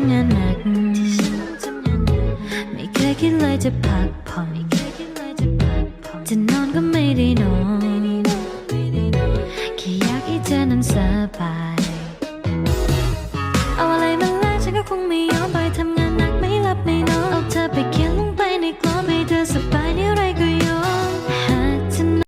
ำงานหนัก ไม่เคยคิดเลยจะพักผ่อนจะนอนก็ไม่ได้นอน